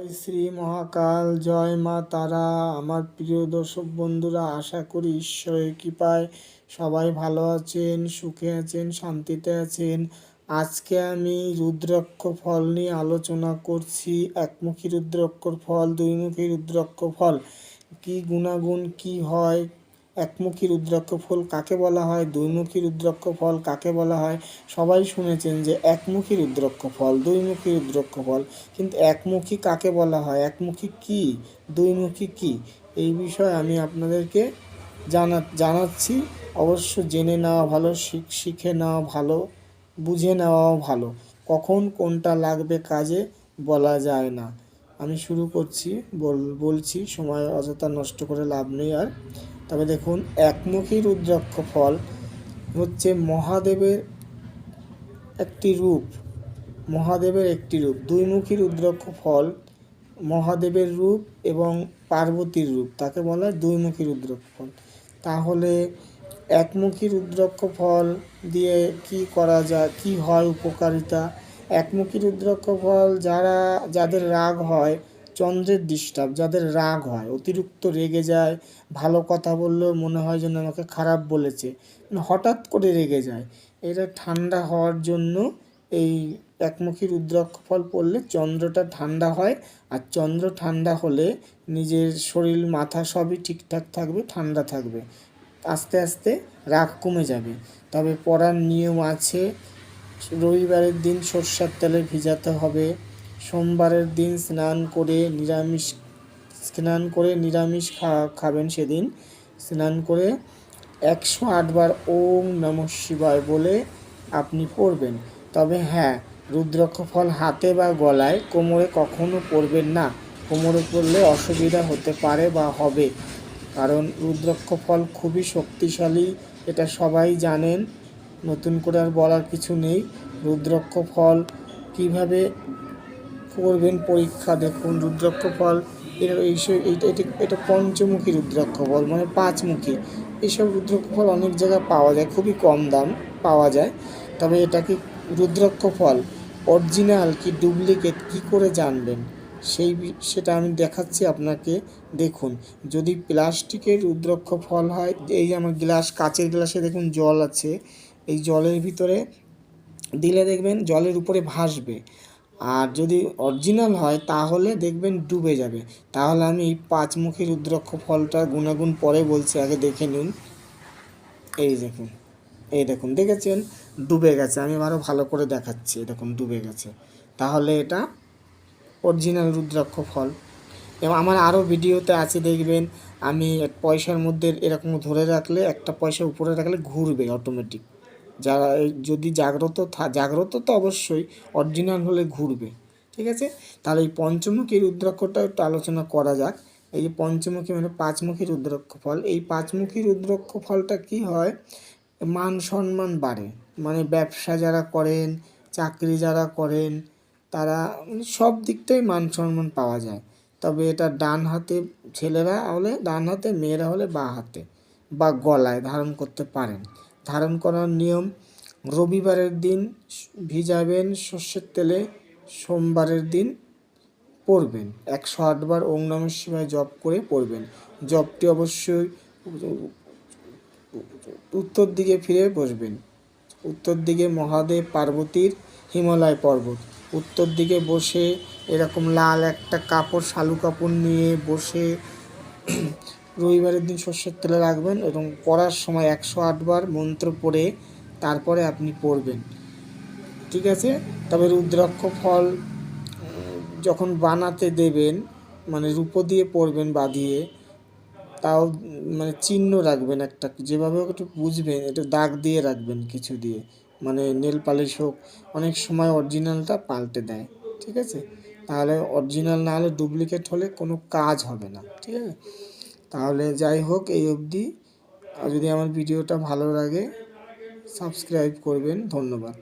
জয় শ্রী মহাকাল জয় মা তারা। আমার প্রিয় দর্শক বন্ধুরা, আশা করি ঈশ্বরের কৃপায় সবাই ভালো আছেন, সুখে আছেন, শান্তিতে আছেন। আজকে আমি রুদ্রাক্ষ ফল নিয়ে আলোচনা করছি, একমুখী রুদ্রাক্ষর ফল, দুইমুখী রুদ্রাক্ষ ফল। কি গুণাগুণ, কি হয় একমুখী রুদ্রাক্ষ ফল কাকে বলা হয়, দুইমুখী রুদ্রাক্ষ ফল কাকে বলা হয়, সবাই শুনেছেন যে একমুখী রুদ্রাক্ষ ফল, দুইমুখী রুদ্রাক্ষ ফল, কিন্তু একমুখী কাকে বলা হয়, একমুখী কি, দুইমুখী কি? এই বিষয়ে আমি আপনাদেরকে জানা, জানাচ্ছি। অবশ্য জেনে নেওয়া ভালো, শিখ- শিখে নেওয়া ভালো, বুঝে নেওয়াও ভালো। কখন কোনটা লাগবে কাজে বলা যায় না। আমি শুরু করছি, বল, বলছি, সময় অযথা নষ্ট করে লাভ নেই আর তবে দেখুন, একমুখী রুদ্রাক্ষ ফল হচ্ছে মহাদেবের একটি রূপ, মহাদেবের একটি রূপ। দুইমুখী রুদ্রাক্ষ ফল মহাদেবের রূপ এবং পার্বতীর রূপ, তাকে বলা হয় দুইমুখী রুদ্রাক্ষ ফল। তাহলে একমুখী রুদ্রাক্ষ ফল দিয়ে কি করা যায়, কি হয় উপকারিতা? একমুখী রুদ্রাক্ষ ফল যারা, যাদের রাগ হয় চন্দ্রের ডিস্টার্ব, যাদের রাগ হয়। অতিরিক্ত রেগে যায়, ভালো কথা বললেও মনে হয় যেন আমাকে খারাপ বলেছে। মানে হঠাৎ করে রেগে যায়। এরা ঠান্ডা হওয়ার জন্য এই একমুখী রুদ্রাক্ষ ফল পড়লে চন্দ্রটা ঠান্ডা হয় আর চন্দ্র ঠান্ডা হলে নিজের শরীর, মাথা সবই ঠিকঠাক থাকবে, ঠান্ডা থাকবে। আস্তে আস্তে রাগ কমে যাবে। তবে পড়ার নিয়ম আছে, রবিবারের দিন সর্ষার তেলে ভিজাতে হবে। সোমবারের দিন স্নান করে নিরামিষ, স্নান করে নিরামিষ খা- খাবেন সেদিন। স্নান করে একশো আটবার ওম নম শিবায় বলে আপনি পড়বেন। তবে হ্যাঁ রুদ্রাক্ষ ফল হাতে বা গলায় কোমরে কখনো পড়বেন না। কোমরে পড়লে অসুবিধা হতে পারে বা হবে। কারণ রুদ্রাক্ষ ফল খুবই শক্তিশালী, এটা সবাই জানেন। নতুন করে আর বলার কিছু নেই। রুদ্রাক্ষ ফল কীভাবে করবেন পরীক্ষা দেখুন রুদ্রাক্ষ ফল এর এইটা এটা- পঞ্চমুখী রুদ্রাক্ষ ফল মানে পাঁচমুখী। এইসব রুদ্রাক্ষ ফল অনেক জায়গায় পাওয়া যায়, খুবই কম দাম পাওয়া যায়। তবে এটা কি রুদ্রাক্ষ ফল অরিজিনাল কি ডুপ্লিকেট? কি করে জানবেন? সেই সেটা আমি দেখাচ্ছি আপনাকে, দেখুন। যদি প্লাস্টিকের রুদ্রাক্ষ ফল হয়, এই আমার গ্লাস, কাচের গ্লাসে দেখুন জল আছে, এই জলের ভিতরে দিলে দেখবেন জলের উপরে ভাসবে। আর যদি অরিজিনাল হয়, তাহলে দেখবেন ডুবে যাবে। তাহলে আমি পাঁচমুখী রুদ্রাক্ষ ফলটার গুণাগুণ পরে বলছি, আগে দেখে নিন। এই দেখুন এই দেখুন, দেখেছেন? ডুবে গেছে। আমি আরও ভালো করে দেখাচ্ছি দেখুন, ডুবে গেছে। তাহলে এটা অরিজিনাল রুদ্রাক্ষ ফল। এবং আমার আরও ভিডিওতে আছে, দেখবেন, আমি পয়সার মধ্যে এরকম ধরে রাখলে, একটা পয়সা উপরে রাখলে ঘুরবে অটোমেটিক যারা যদি জাগ্রত জাগ্রত তো অবশ্যই অরিজিনাল হলে ঘুরবে, ঠিক আছে? তাহলে এই পঞ্চমুখী রুদ্রাক্ষটা একটু আলোচনা করা যাক। এই যে পঞ্চমুখী মানে পাঁচমুখী রুদ্রাক্ষ ফল এই পাঁচমুখী রুদ্রাক্ষ ফলটা কি হয়? মান সম্মান বাড়ে মানে ব্যবসা যারা করেন, চাকরি যারা করেন, তারা মানে সব দিকটাই মান সম্মান পাওয়া যায়। তবে এটা ডান হাতে ছেলেরা হলে, ডান হাতে মেয়েরা হলে বা হাতে বা গলায় ধারণ করতে পারেন। ধারণ করার নিয়ম, রবিবারের দিন ভিজাবেন সর্ষের তেলে, সোমবারের দিন পড়বেন একশো আটবার ওম নমঃ শিবায় জপ করে পড়বেন। জপটি অবশ্যই উত্তর দিকে ফিরে বসবেন। উত্তর দিকে মহাদেব পার্বতীর হিমালয় পর্বত। উত্তর দিকে বসে এরকম লাল একটা কাপড়, শালু কাপড় নিয়ে বসে রবিবারের দিন সর্ষের তেলে রাখবেন এবং পড়ার সময় একশো আটবার মন্ত্র পড়ে তারপরে আপনি পড়বেন। ঠিক আছে? তবে রুদ্রাক্ষ ফল যখন বানাতে দেবেন মানে রূপো দিয়ে পড়বেন বাঁধিয়ে তাও মানে চিহ্ন রাখবেন একটা, যেভাবে একটু বুঝবেন, একটু দাগ দিয়ে রাখবেন কিছু দিয়ে মানে নেল পালিশ হোক, অনেক সময় অরিজিনালটা পাল্টে দেয়। ঠিক আছে? তাহলে অরিজিনাল না হলে ডুপ্লিকেট হলে কোনো কাজ হবে না। ঠিক আছে? তাহলে যাই হোক এই অবধি। যদি আমার ভিডিওটা ভালো লাগে সাবস্ক্রাইব করবেন। ধন্যবাদ।